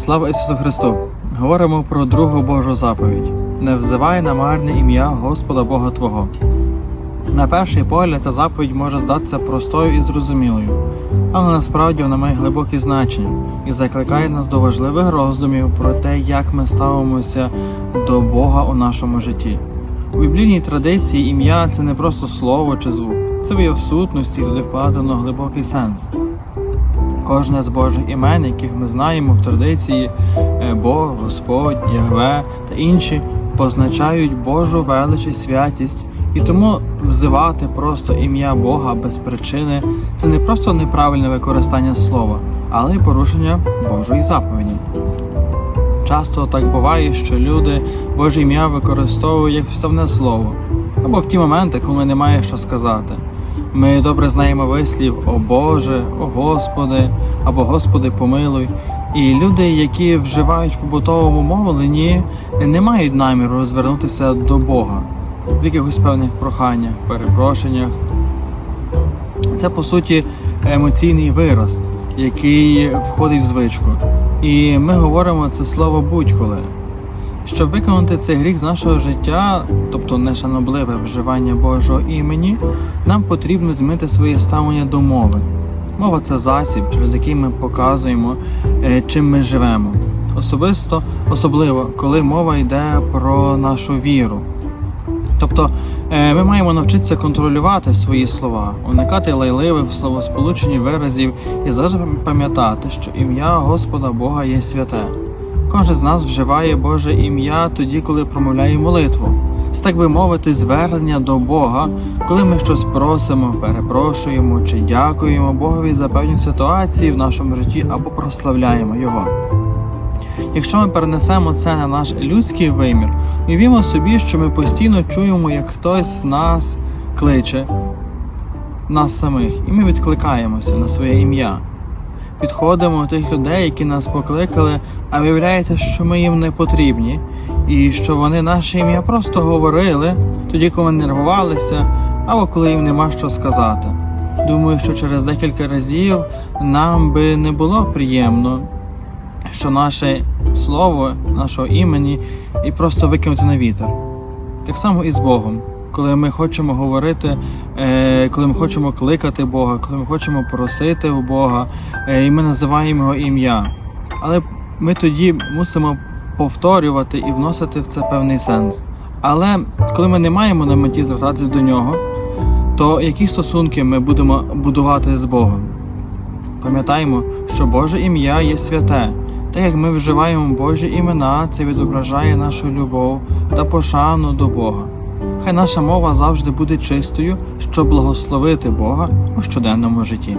Слава Ісусу Христу! Говоримо про другу Божу заповідь: не взивай на марне ім'я Господа Бога Твого. На перший погляд ця заповідь може здатися простою і зрозумілою, але насправді вона має глибоке значення і закликає нас до важливих роздумів про те, як ми ставимося до Бога у нашому житті. У біблійній традиції ім'я це не просто слово чи звук, це вияв сутності, туди вкладено глибокий сенс. Кожне з Божих імен, яких ми знаємо в традиції е, Бог, Господь, Ягве та інші, позначають Божу велич і святість, і тому взивати просто ім'я Бога без причини це не просто неправильне використання слова, але й порушення Божої заповіді. Часто так буває, що люди Боже ім'я використовують як вставне слово, або в ті моменти, коли немає що сказати. Ми добре знаємо вислів О Боже, О Господи або Господи помилуй. І люди, які вживають в побутовому мовленні, не мають наміру звернутися до Бога в якихось певних проханнях, перепрошеннях. Це по суті емоційний вираз, який входить в звичку. І ми говоримо це слово будь-коли. Щоб виконати цей гріх з нашого життя, тобто нешанобливе вживання Божого імені, нам потрібно змінити своє ставлення до мови. Мова це засіб, через який ми показуємо, е, чим ми живемо. Особисто, особливо, коли мова йде про нашу віру. Тобто е, ми маємо навчитися контролювати свої слова, уникати лайливих в словосполученні виразів і завжди пам'ятати, що ім'я Господа Бога є святе. Кожен з нас вживає Боже ім'я тоді, коли промовляє молитву. Це так би мовити, звернення до Бога, коли ми щось просимо, перепрошуємо чи дякуємо Богові за певні ситуації в нашому житті або прославляємо Його. Якщо ми перенесемо це на наш людський вимір, уявімо собі, що ми постійно чуємо, як хтось з нас кличе нас самих, і ми відкликаємося на своє ім'я. Підходимо до тих людей, які нас покликали, а виявляється, що ми їм не потрібні, і що вони наше ім'я просто говорили тоді, коли нервувалися, або коли їм нема що сказати. Думаю, що через декілька разів нам би не було приємно, що наше слово, нашого імені, і просто викинути на вітер. Так само і з Богом. Коли ми хочемо говорити, е, коли ми хочемо кликати Бога, коли ми хочемо просити у Бога, е, і ми називаємо Його ім'я. Але ми тоді мусимо повторювати і вносити в це певний сенс. Але коли ми не маємо на меті звертатись до нього, то які стосунки ми будемо будувати з Богом? Пам'ятаємо, що Боже ім'я є святе. Так як ми вживаємо Божі імена, це відображає нашу любов та пошану до Бога. Хай наша мова завжди буде чистою, щоб благословити Бога у щоденному житті.